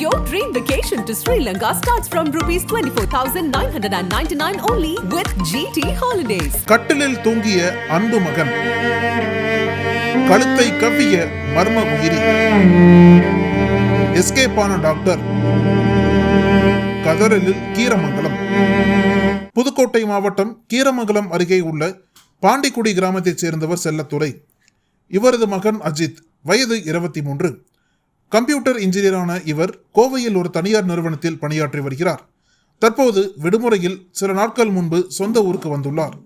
Your dream vacation to Sri Lanka starts from rupees 24,999 only with GT Holidays. கட்டிலில் தூங்கிய அன்பு மகன். கழுத்தை கவ்விய மர்ம உயிரி. எஸ்கேப் ஆன டாக்டர் கதறலில் கீரமங்கலம். புதுக்கோட்டை மாவட்டம் கீரமங்கலம் அருகே உள்ள பாண்டிக்குடி கிராமத்தைச் சேர்ந்தவர் செல்லத்துறை. இவரது மகன் அஜித் வயது இருபத்தி மூன்று. கம்ப்யூட்டர் இன்ஜினியரான இவர் கோவையில் ஒரு தனியார் நிறுவனத்தில் பணியாற்றி வருகிறார். தற்போது விடுமுறையில் சில நாட்கள் முன்பு சொந்த ஊருக்கு வந்துள்ளார்.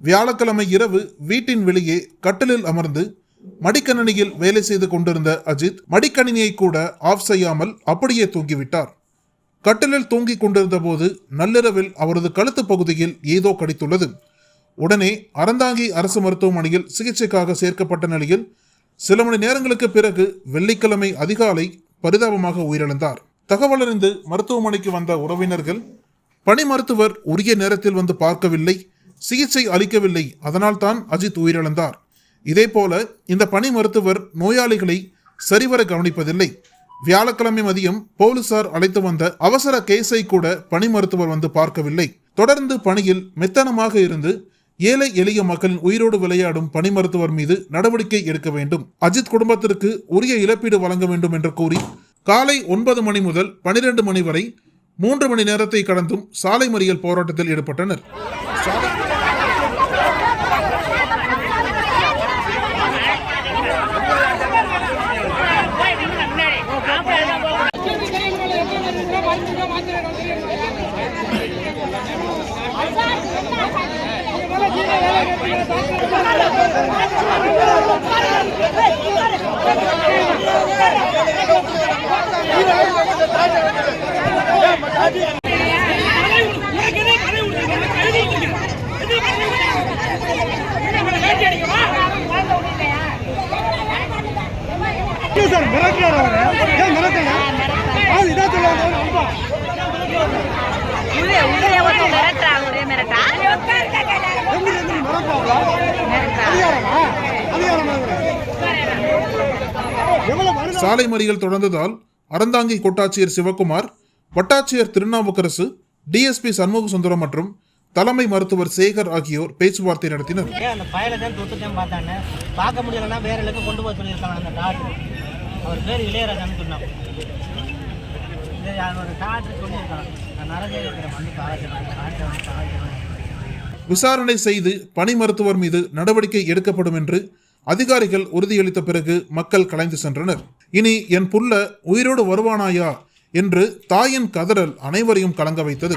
வியாழக்கிழமை இரவு வீட்டின் வெளியே கட்டிலில் அமர்ந்து மடிக்கணினியில் வேலை செய்து கொண்டிருந்த அஜித் மடிக்கணினியை கூட ஆஃப் செய்யாமல் அப்படியே தூங்கிவிட்டார். கட்டிலில் தூங்கிக் கொண்டிருந்த போது நள்ளிரவில் அவரது கழுத்து பகுதியில் ஏதோ கடித்துள்ளது. உடனே அறந்தாங்கி அரசு மருத்துவமனையில் சிகிச்சைக்காக சேர்க்கப்பட்ட நிலையில் சில மணி நேரங்களுக்கு பிறகு வெள்ளிக்கிழமை அதிகாலை பரிதாபமாக உயிரிழந்தார். தகவல் அறிந்து மருத்துவமனைக்கு வந்த உறவினர்கள் பணி மருத்துவர் உரிய நேரத்தில் வந்து பார்க்கவில்லை சிகிச்சை அளிக்கவில்லை அதனால்தான் அஜித் உயிரிழந்தார். இதேபோல இந்த பணி மருத்துவர் நோயாளிகளை சரிவர கவனிப்பதில்லை. வியாழக்கிழமை மதியம் போலீசார் அழைத்து வந்த அவசர கேஸை கூட பணி மருத்துவர் வந்து பார்க்கவில்லை. தொடர்ந்து பணியில் மெத்தனமாக இருந்து ஏழை எளிய மக்களின் உயிரோடு விளையாடும் பணி மருத்துவர் மீது நடவடிக்கை எடுக்க வேண்டும். அஜித் குடும்பத்திற்கு உரிய இழப்பீடு வழங்க வேண்டும் என்று கூறி காலை ஒன்பது மணி முதல் பனிரெண்டு மணி வரை மூன்று மணி நேரத்தை கடந்தும் சாலை மறியல் போராட்டத்தில் ஈடுபட்டனர். சார் மிரட்டுறாரு அவரு. சாலை மறியல் தொடர்ந்ததால் அறந்தாங்கி கோட்டாட்சியர் சிவகுமார் வட்டாட்சியர் திருநாவுக்கரசு டிஎஸ்பி சண்முக சுந்தரம் மற்றும் தலைமை மருத்துவர் சேகர் ஆகியோர் பேச்சுவார்த்தை நடத்தினர். அந்த பயலை தான் தொட்டுட்டேன் பார்த்தானே? பார்க்க முடியலன்னா வேற இடத்துக்கு கொண்டு போக சொல்லியிருக்காங்க அந்த டாக்டர் அவர் பேர் காட்டுறேன் பார்க்கிறேன் விசாரணை செய்து பணி மருத்துவர் மீது நடவடிக்கை எடுக்கப்படும் என்று அதிகாரிகள் உறுதியளித்த பிறகு மக்கள் கலைந்து சென்றனர். இனி என் புள்ள உயிரோடு வருவானாயா என்று தாயின் கதறல் அனைவரையும் கலங்க வைத்தது.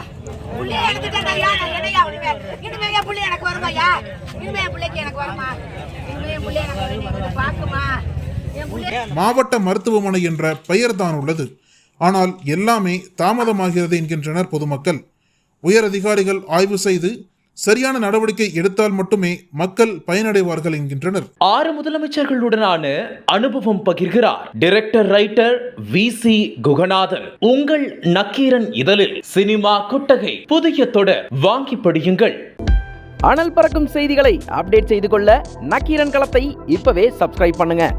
மாவட்ட மருத்துவமனை என்ற பெயர் தான் உள்ளது. ஆனால் எல்லாமே தாமதமாகிறது என்கின்றனர் பொதுமக்கள். உயர் அதிகாரிகள் ஆய்வு செய்து சரியான நடவடிக்கை எடுத்தால் மட்டுமே மக்கள் பயனடைவார்கள் என்கின்றனர். ஆறு முதலமைச்சர்களுடனான அனுபவம் பகிர்கிறார். Director writer V C Guganathan. உங்கள் நக்கீரன் இதழில் சினிமா கொட்டகை புதிய தொடர் வாங்கி படியுங்கள். அனல் பறக்கும் செய்திகளை அப்டேட் செய்து கொள்ள நக்கீரன் களத்தை இப்பவே சப்ஸ்கிரைப் பண்ணுங்க.